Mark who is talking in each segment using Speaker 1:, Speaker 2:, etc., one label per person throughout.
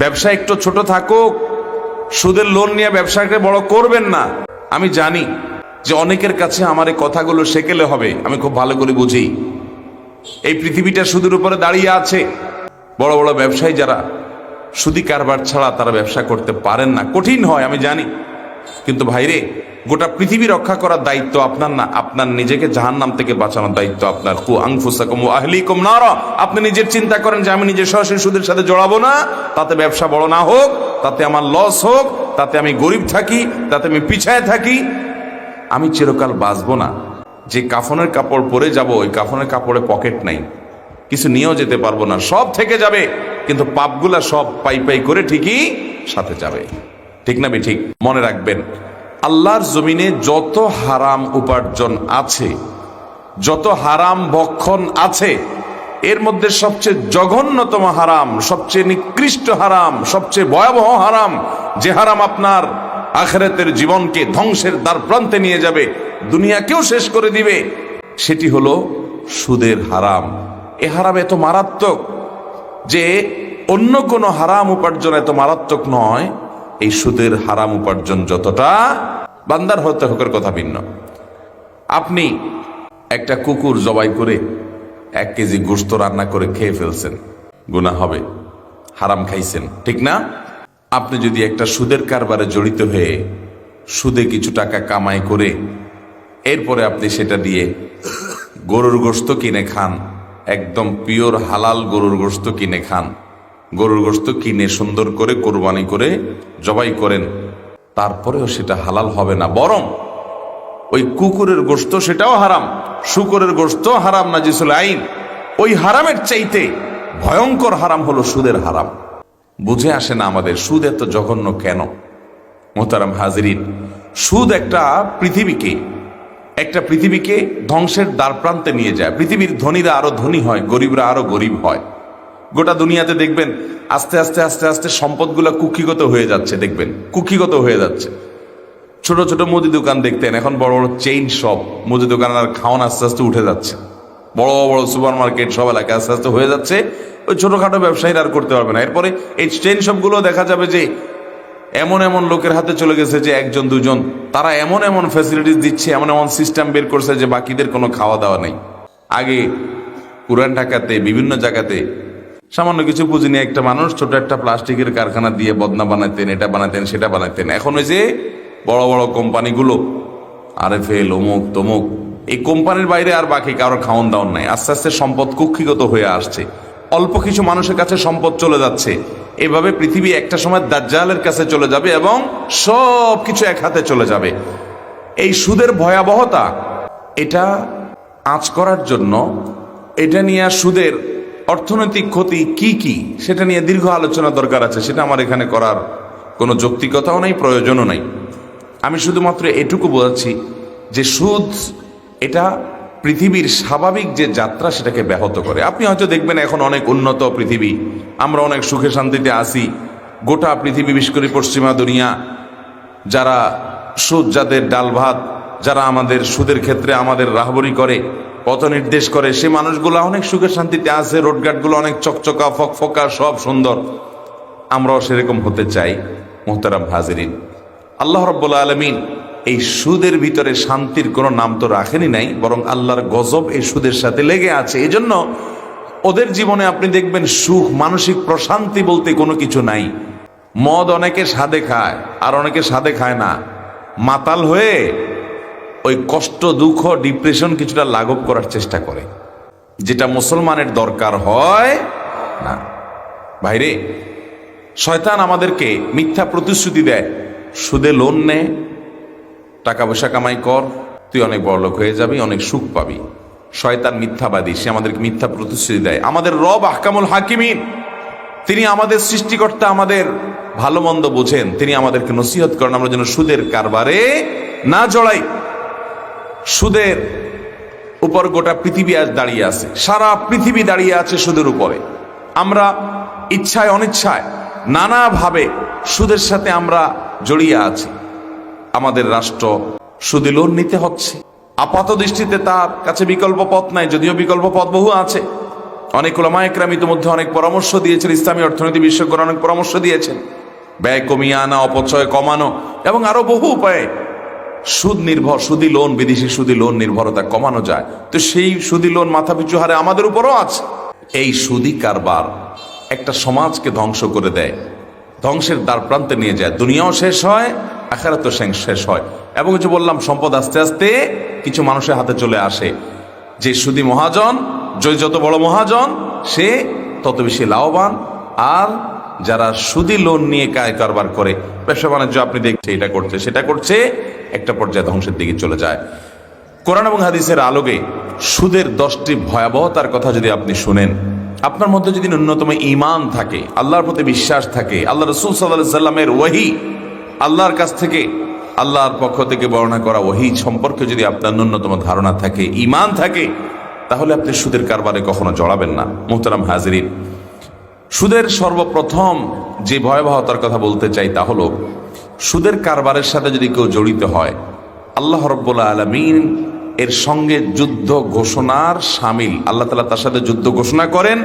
Speaker 1: ব্যবসা একটু ছোট থাকুক, সুদের লোন নিয়ে ব্যবসাকে বড় করবেন না। আমি জানি যে অনেকের কাছে আমার এই কথাগুলো শেখেলে হবে, আমি খুব ভালো করে বুঝি। এই পৃথিবীটা সুদের উপরে দাঁড়িয়ে আছে। বড় বড় ব্যবসায়ী যারা সুদি কারবার ছাড়া তারা ব্যবসা করতে পারেন না। কঠিন হয়, আমি জানি। কিন্তু ভাইরে, গোটা পৃথিবী রক্ষা করার দায়িত্ব আপনার না, আপনার নিজেকে জাহান্নাম থেকে বাঁচানোর দায়িত্ব আপনার। কু আংফুসাকুম আহলিকুম নারা। আপনি নিজের চিন্তা করেন যে আমি নিজের সুদের সাথে জড়াবো না, তাতে ব্যবসা বড় না হোক, তাতে আমার লস হোক, তাতে আমি গরিব থাকি, তাতে আমি পিছায় থাকি। আমি চিরকাল বাঁচবো না। যে কাফনের কাপড় পরে যাব, ওই কাফনের কাপড়ে পকেট নাই। কিছু নিয়েও যেতে পারব না। সব থেকে যাবে, কিন্তু পাপগুলা সব পাই পাই করে ঠিকই সাথে যাবে। ঠিক না ঠিক? মনে রাখবেন, আল্লাহর জমিনে যত হারাম উপার্জন আছে, যত হারাম ভক্ষণ আছে, এর মধ্যে সবচেয়ে জঘন্যতম হারাম, সবচেয়ে নিকৃষ্ট হারাম, সবচেয়ে ভয়াবহ হারাম, যে হারাম আপনার আখেরাতের জীবনকে ধ্বংসের দ্বার প্রান্তে নিয়ে যাবে, দুনিয়াকেও শেষ করে দিবে, সেটি হলো সুদের হারাম। এ হারাম এত মারাত্মক যে অন্য কোনো হারাম উপার্জন এত মারাত্মক নয় এই সুদের হারাম উপার্জন যতটা, বান্দার হতে হকের কথা ভিন্ন। আপনি একটা কুকুর জবাই করে এক কেজি গোস্ত রান্না করে খেয়ে ফেলছেন গুণা হবে, হারাম খাইছেন, ঠিক না? আপনি যদি একটা সুদের কারবারে জড়িত হয়ে সুদে কিছু টাকা কামাই করে এরপরে আপনি সেটা দিয়ে গরুর গোস্ত কিনে খান, একদম পিওর হালাল গরুর গোস্ত কিনে খান গরুর গোস্ত কিনে সুন্দর করে কোরবানি করে জবাই করেন। তারপরেও সেটা হালাল হবে না, বরং ওই কুকুরের গোস্ত সেটাও হারাম, শুকুরের গোস্ত হারাম না জিসুল আইন। ওই হারামের চাইতে ভয়ঙ্কর হারাম হলো সুদের হারাম। বুঝে আসে না আমাদের সুদ এত জঘন্য কেন? মোহতারাম হাজরিন, সুদ একটা পৃথিবীকে একটা পৃথিবীকে ধ্বংসের দ্বার প্রান্তে নিয়ে যায়। পৃথিবীর ধনীরা আরও ধনী হয়, গরিবরা আরও গরিব হয়। গোটা দুনিয়াতে দেখবেন আস্তে আস্তে আস্তে আস্তে সম্পদগুলো কুক্ষিগত হয়ে যাচ্ছে, দেখবেন। কুক্ষিগত হয়ে যাচ্ছে। ছোট ছোট মুদি দোকান দেখতেন, এখন বড় বড় চেইন শপ মুদি দোকান আর খাওয়ান আস্তে আস্তে উঠে যাচ্ছে। বড় বড় সুপার মার্কেট সব এলাকায় আস্তে আস্তে হয়ে যাচ্ছে। ওই ছোটখাটো ব্যবসায়ীরা আর করতে পারবে না। এরপরে এই চেইন শপগুলো দেখা যাবে যে এমন এমন লোকের হাতে চলে গেছে যে একজন, দুজন, তারা এমন এমন ফ্যাসিলিটিস দিচ্ছে, এমন এমন সিস্টেম বের করছে যে বাকিদের কোনো খাওয়া দাওয়া নেই। আগে পুরান ঢাকাতে, বিভিন্ন জায়গাতে সামান্য কিছু পুঁজি নিয়ে একটা মানুষ ছোট একটা প্লাস্টিকের কারখানা দিয়ে বদনা বানাতেন, এটা বানাতেন, সেটা বানাতেন। এখন ওই যে বড় বড় কোম্পানিগুলো, আরএফএল, অমুক তমুক, এই কোম্পানির বাইরে আর বাকি কারোর খাওয়ান দাওয়ান নাই। আস্তে আস্তে সম্পদ কুক্ষিগত হয়ে আসছে। অল্প কিছু মানুষের কাছে সম্পদ চলে যাচ্ছে। এভাবে পৃথিবী একটা সময় দাজ্জালের কাছে চলে যাবে এবং সব কিছু এক হাতে চলে যাবে। এই সুদের ভয়াবহতা, এটা আঁচ করার জন্য, এটা নিয়ে সুদের অর্থনৈতিক ক্ষতি কি কি, সেটা নিয়ে দীর্ঘ আলোচনা দরকার আছে, সেটা আমার এখানে করার কোনো যৌক্তিকতাও নাই, প্রয়োজনও নাই। আমি শুধুমাত্র এটুকু বোঝাচ্ছি যে সুদ, এটা পৃথিবীর স্বাভাবিক যে যাত্রা, সেটাকে ব্যাহত করে। আপনি হয়তো দেখবেন এখন অনেক উন্নত পৃথিবী, আমরা অনেক সুখে শান্তিতে আসি গোটা পৃথিবী, বিশেষ করে পশ্চিমা দুনিয়া, যারা সুদ, যাদের ডাল ভাত, যারা আমাদের সুদের ক্ষেত্রে আমাদের রাহবরি করে পথ নির্দেশ করে সে মানুষগুলো অনেক সুখে শান্তিতে আছে রোডঘাটগুলো অনেক চকচকা, ফকফকা, সব সুন্দর। আমরাও সেরকম হতে চাই, মোহতারাম হাজিরিন। আল্লাহ রব্বুল্লা আলমিন এই সুদের ভিতরে শান্তির কোনো নাম তো রাখেনি নাই, বরং আল্লাহর গজব এই সুদের সাথে লেগে আছে। এই জন্য ওদের জীবনে আপনি দেখবেন সুখ, মানসিক প্রশান্তি বলতে কোনো কিছু নাই। মদ অনেকে স্বাদে খায়, আর অনেকে স্বাদে খায় না। মাতাল হয়ে ওই কষ্ট, দুঃখ ডিপ্রেশন কিছুটা লাঘব করার চেষ্টা করে। যেটা মুসলমানের দরকার হয় না। ভাইরে, শয়তান আমাদেরকে মিথ্যা প্রতিশ্রুতি দেয়। সুদে লোন নে টাকা পয়সা কামাই কর, তুই অনেক বড় লোক হয়ে যাবি, অনেক সুখ পাবি। শয়তান মিথ্যাবাদী, সে আমাদেরকে মিথ্যা প্রতিশ্রুতি দেয়। আমাদের রব আহকামুল হাকিমিন, তিনি আমাদের সৃষ্টিকর্তা, আমাদের ভালো মন্দ বোঝেন। তিনি আমাদেরকে নসিহত করেন, আমরা যেন সুদের কারবারে না জড়াই। সুদের উপর গোটা পৃথিবী আজ দাঁড়িয়ে আছে। সারা পৃথিবী দাঁড়িয়ে আছে সুদের উপরে। আমরা ইচ্ছায় অনিচ্ছায় নানাভাবে সুদের সাথে আমরা জড়িয়ে আছি। আমাদের রাষ্ট্র সুদে লোন নিতে হচ্ছে। আপাত দৃষ্টিতে তার কাছে বিকল্প পথ নাই, যদিও বিকল্প পথ বহু আছে। অনেক ওলামা একরাম ইতিমধ্যে অনেক পরামর্শ দিয়েছেন, ইসলামী অর্থনীতি বিশেষজ্ঞরা অনেক পরামর্শ দিয়েছেন। ব্যয় কমিয়ে আনা, অপচয় কমানো এবং আরও বহু উপায়ে সুদ নির্ভর সুদি লোন, বিদেশি সুদি লোন নির্ভরতা কমানো যায়। তো সেই সুদি লোন মাথা পিছু হারে আমাদের উপরও আছে। এই সুদি কারবার একটা সমাজকে ধ্বংস করে দেয়। ধ্বংসের দ্বার প্রান্তে নিয়ে যায়। দুনিয়াও শেষ হয়, আখারাতও শেষ হয়। এবং যে বললাম, সম্পদ আস্তে আস্তে কিছু মানুষের হাতে চলে আসে। যে সুদি মহাজন, যে যত বড় মহাজন, সে তত বেশি লাভবান। আর যারা সুদি লোন নিয়ে কায় কারবার করে, ব্যবসা বাণিজ্য আপনি দেখছে এটা করছে, সেটা করছে, একটা পর্যায়ে ধ্বংসের দিকে চলে যায়। কোরআন এবং হাদিসের আলোকে সুদের দশটি ভয়াবহতার কথা যদি আপনি শুনেন, আপনার মধ্যে যদি ন্যূনতম ইমান থাকে, আল্লাহর প্রতি বিশ্বাস থাকে, আল্লাহ রসুল সাল্লামের ওহি আল্লাহর কাছ থেকে, আল্লাহর পক্ষ থেকে বর্ণনা করা ওহি সম্পর্কে যদি আপনার ন্যূনতম ধারণা থাকে ইমান থাকে, তাহলে আপনি সুদের কারবারে কখনো জড়াবেন না। মোহতারাম হাজরিন সুদের সর্বপ্রথম যে ভয়াবহতার কথা বলতে চাই তা হলো, সুদের কারবারের সাথে যদি কেউ জড়িত হয়, আল্লাহ রব্বুল্লা আলমিন এর সঙ্গে যুদ্ধ ঘোষণার সামিল, আল্লাহ তালা তার সাথে যুদ্ধ ঘোষণা করেন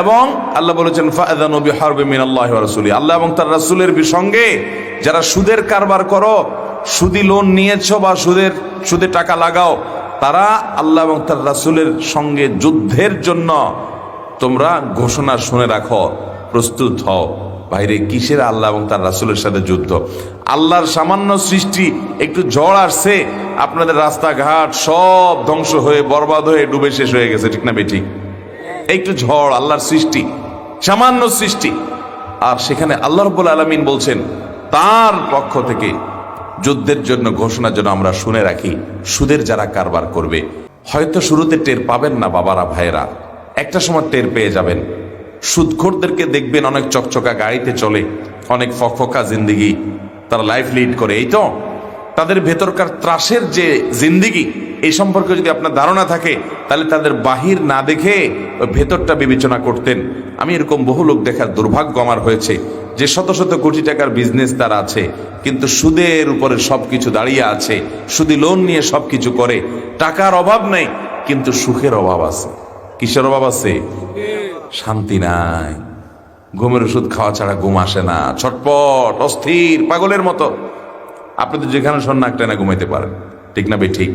Speaker 1: এবং আল্লাহ বলেছেন ফায়দা নবী হারবে মিন আল্লাহ আল্লাহ এবং তার রাসুলের সঙ্গে যারা সুদের কারবার করো, সুদি লোন নিয়েছ বা সুদের, সুদে টাকা লাগাও, তারা আল্লাহ এবং তার রাসুলের সঙ্গে যুদ্ধের জন্য তোমরা ঘোষণা শুনে রাখো, প্রস্তুত হও। বাইরে কিসের আল্লাহ এবং তার রাসুলের সাথে যুদ্ধ? আল্লাহর সামান্য সৃষ্টি, একটু ঝড় আসছে, আপনাদের রাস্তাঘাট সব ধ্বংস হয়ে, বরবাদ হয়ে, ডুবে শেষ হয়ে গেছে, ঠিক না বেঠিক একটু ঝড়, আল্লাহর সৃষ্টি, সামান্য সৃষ্টি। আর সেখানে আল্লাহ রব্বুল আলমিন বলছেন, তার পক্ষ থেকে যুদ্ধের জন্য ঘোষণার জন্য আমরা শুনে রাখি, সুদের যারা কারবার করবে। হয়তো শুরুতে টের পাবেন না বাবারা, ভাইয়েরা। একটা সময় টের পেয়ে যাবেন। সুদখোরদেরকে দেখবেন অনেক চকচকা গাড়িতে চলে, অনেক ফকফকা জিন্দিগি। তারা লাইফ লিড করে, এই তো? তাদের ভেতরকার ত্রাসের যে জিন্দিগি, এই সম্পর্কে যদি আপনার ধারণা থাকে, তাহলে তাদের বাহির না দেখে ভেতরটা বিবেচনা করতেন। আমি এরকম বহু লোক দেখার দুর্ভাগ্য আমার হয়েছে, যে শত শত কোটি টাকার বিজনেস তার আছে, কিন্তু সুদের উপরে সবকিছু দাঁড়িয়ে আছে। সুদি লোন নিয়ে সবকিছু করে। টাকার অভাব নেই, কিন্তু সুখের অভাব আছে। কিসের অভাব আছে? শান্তি নাই। ঘুমের ওষুধ খাওয়া ছাড়া ঘুম আসে না। ছটপট, অস্থির, পাগলের মতো। আপনি তো যেখানে সন্না একটা না ঘুমাইতে পারেন। ঠিক না বে ঠিক।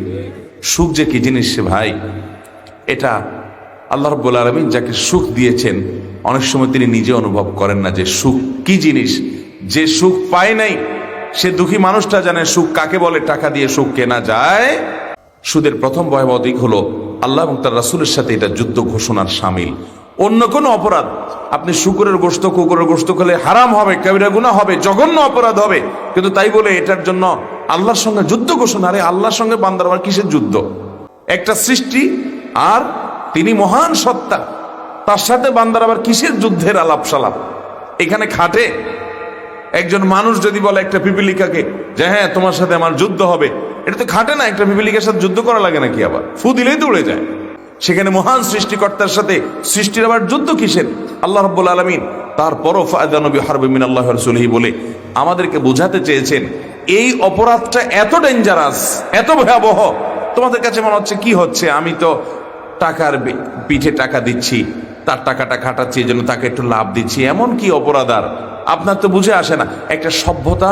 Speaker 1: সুখ যে কি জিনিস সে ভাই? এটা আল্লাহ রব্বুল আলমিন যাকে সুখ দিয়েছেন, অনেক সময় তিনি নিজে অনুভব করেন না যে সুখ কি জিনিস? যে সুখ পায় নাই, সে দুঃখী মানুষটা জানে সুখ কাকে বলে, টাকা দিয়ে সুখ কেনা যায়? সুদের প্রথম ভয়াবহ দিক হলো আল্লাহ এবং তার রাসুলের সাথে এটা যুদ্ধ ঘোষণার সামিল। অন্য কোনো অপরাধ, আপনি শুকুরের গোস্ত কুকুরের গোস্ত খেলে হারাম হবে, কবিরা গুণা হবে, জঘন্য অপরাধ হবে। কিন্তু তাই বলে এটার জন্য আল্লাহর সঙ্গে যুদ্ধ ঘোষণা, আরে আল্লাহর সঙ্গে বান্দার আবার কিসের যুদ্ধ? একটা সৃষ্টি আর তিনি মহান সত্তা, তার সাথে বান্দার আবার কিসের যুদ্ধের আলাপ সালাপ এখানে খাটে। একজন মানুষ যদি বলে একটা পিপিলিকাকে যে হ্যাঁ তোমার সাথে আমার যুদ্ধ হবে। এটা তো খাটে না, একটা পিপিলিকার সাথে যুদ্ধ করা লাগে নাকি আবার? ফু দিলেই তো উড়ে যায়। সেখানে মহান সৃষ্টিকর্তার সাথে সৃষ্টির আবার যুদ্ধ কিসের? আল্লাহ রব্বুল আলমিন তারপরও ফায়দানবী হারবে মিন আল্লাহ রসুলহি বলে আমাদেরকে বোঝাতে চেয়েছেন, এই অপরাধটা এত ডেঞ্জারাস এত ভয়াবহ। তোমাদের কাছে মনে হচ্ছে, কি হচ্ছে? আমি তো টাকার পিঠে টাকা দিচ্ছি, তার টাকাটা খাটাচ্ছি, এই জন্য তাকে একটু লাভ দিচ্ছি। এমন কি অপরাধ আর? আপনার তো বুঝে আসে না, একটা সভ্যতা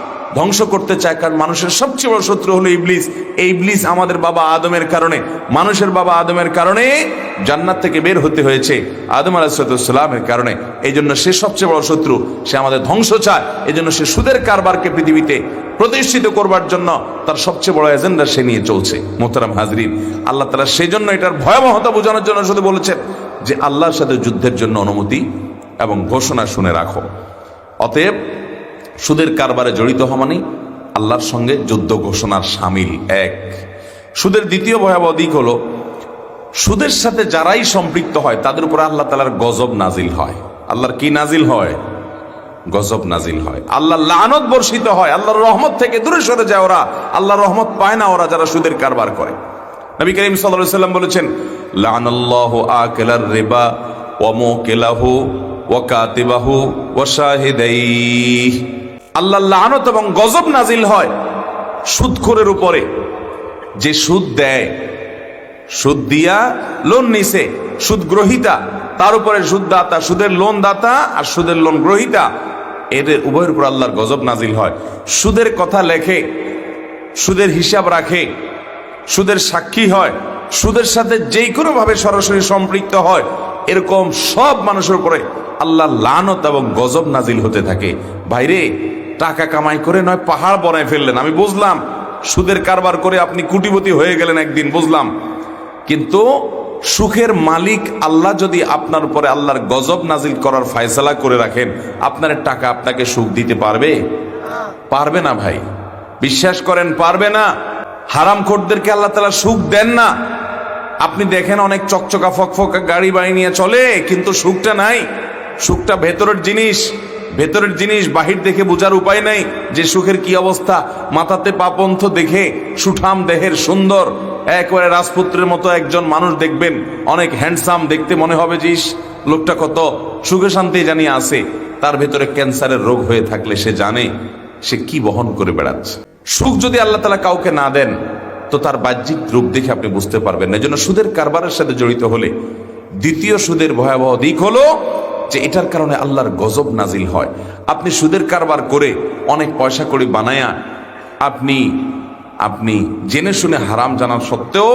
Speaker 1: ধ্বংস করতে চায়, কারণ মানুষের সবচেয়ে বড় শত্রু হলো ইবলিস। এই ইবলিস আমাদের বাবা আদমের কারণে, মানুষের বাবা আদমের কারণে জান্নাত থেকে বের হতে হয়েছে, আদম আলাহিসামের কারণে। এই জন্য সে সবচেয়ে বড় শত্রু, সে আমাদের ধ্বংস চায়। এই জন্য সে সুদের কারবারকে পৃথিবীতে প্রতিষ্ঠিত করবার জন্য তার সবচেয়ে বড় এজেন্ডা সে নিয়ে চলছে, মোহতারাম হাজরিন। আল্লাহ তালা সেই জন্য এটার ভয়াবহতা বোঝানোর জন্য শুধু বলেছেন যে, আল্লাহর সাথে যুদ্ধের জন্য অনুমতি এবং ঘোষণা শুনে রাখো। অতএব সুদের কারবারে জড়িত হওয়া মানে আল্লাহর সঙ্গে যুদ্ধ ঘোষণার সামিল, এক। সুদের দ্বিতীয় ভয়াবহ দিক হলো, সুদের সাথে যারাই সম্পৃক্ত হয়, তাদের উপর আল্লাহ তালার গজব নাজিল হয়। আল্লাহর কি নাজিল হয়? গজব নাজিল হয়। আল্লাহ লানত বর্ষিত হয়, আল্লাহর রহমত থেকে দূরে সরে যায় ওরা। আল্লাহর রহমত পায় না ওরা যারা সুদের কারবার করে। নবী করিম সাল্লাম বলেছেন, লানাল্লাহু আকিলার রিবা ওয়া মুকিলাহু ওয়া কাতিবাহু ওয়া শাহিদাইহি। আল্লাহ লানত এবং গজব নাজিল হয় সুদখোরের উপরে। যে সুদ দেয়, সুদ দিয়া লোন নিছে, সুদ গ্রহিতা, তার উপরে সুদদাতা সুদের লোন দাতা আর সুদের লোন গ্রহিতা এদের উভয়ের উপর আল্লাহর গজব নাজিল হয়। সুদের কথা লেখে, সুদের হিসাব রাখে, সুদের সাক্ষী হয়, সুদের সাথে যেই কোনো ভাবে সরাসরি সম্পৃক্ত হয়, এরকম সব মানুষের উপরে আল্লাহ লানত এবং গজব নাজিল হতে থাকে। বাইরে টাকা কামাই করে নয়, পাহাড় বনায় ফেললেন। আমি বুঝলাম, সুদের কারবার করে আপনি কুটিপতি হয়ে গেলেন একদিন, বুঝলাম। কিন্তু সুখের মালিক আল্লাহ যদি আপনার উপরে আল্লাহর গজব নাজিল করার ফায়সালা করে রাখেন, আপনার টাকা আপনাকে সুখ দিতে পারবে? পারবে না ভাই। বিশ্বাস করেন, পারবে না। হারাম খোরদেরকে আল্লাহ তালা সুখ দেন না। আপনি দেখেন অনেক চকচকা, ফকফকা গাড়ি বাড়ি নিয়ে চলে, কিন্তু সুখটা নাই। সুখটা ভেতরের জিনিস। ভেতরের জিনিস বাহির দেখে বোঝার উপায় নাই। যে সুখের কি অবস্থা? মাথাতে পাপন্থ দেখে সুঠাম দেহের সুন্দর। একবারে রাজপুত্রের মতো একজন মানুষ দেখবেন। অনেক হ্যান্ডসাম দেখতে মনে হবে যে লোকটা কত সুখে শান্তি জানি আছে। তার ভেতরে ক্যান্সারের রোগ হয়ে থাকলে সে জানে সে কি বহন করে বেড়াচ্ছে। সুখ যদি আল্লাহ তালা কাউকে না দেন, তো তার বাহ্যিক রূপ দেখে আপনি বুঝতে পারবেন না। জন্য সুদের কারবারের সাথে জড়িত হলে দ্বিতীয় সুদের ভয়াবহ দিক হলো যে এটার কারণে আল্লাহর গজব নাজিল হয়। আপনি সুদের কারবার করে অনেক পয়সা করি বানায়া আপনি আপনি জেনে শুনে হারাম জানার সত্ত্বেও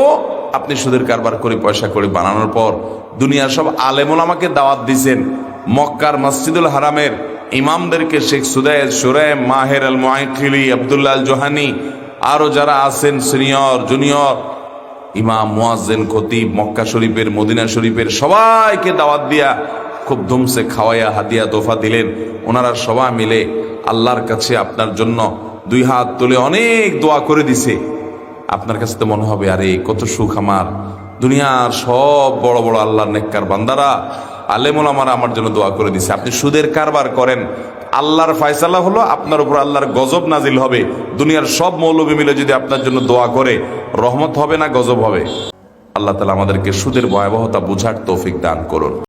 Speaker 1: আপনি সুদের কারবার করে পয়সা করে বানানোর পর দুনিয়ার সব আলেমুল আমাকে দাওয়াত দিছেন। মক্কার মসজিদুল হারামের ইমামদেরকে শেখ সুদায় সুরায় মাহের আল মাইখিলি আবদুল্লাহ জোহানি আরও যারা আছেন, সিনিয়র, জুনিয়র, ইমাম, মুয়াজ্জেন, খতিব, মক্কা শরীফের, মদিনা শরীফের সবাইকে দাওয়াত দিয়া খুব ধুমসে খাওয়াইয়া হাদিয়া তোফা দিলেন। ওনারা সবাই মিলে আল্লাহর কাছে আপনার জন্য দুই হাত তুলে অনেক দোয়া করে দিছে। আপনার কাছে তো মনে হবে, আরে, কত সুখ আমার। দুনিয়ার সব বড় বড় আল্লাহর নেককার বান্দারা, আলেমুল আমার আমার জন্য দোয়া করে দিছে। আপনি সুদের কারবার করেন। আল্লাহর ফয়সালা হলো আপনার উপর আল্লাহর গজব নাজিল হবে। দুনিয়ার সব মৌলবী মিলে যদি আপনার জন্য দোয়া করে, রহমত হবে না গজব হবে? আল্লাহ তালা আমাদেরকে সুদের ভয়াবহতা বুঝার তৌফিক দান করুন।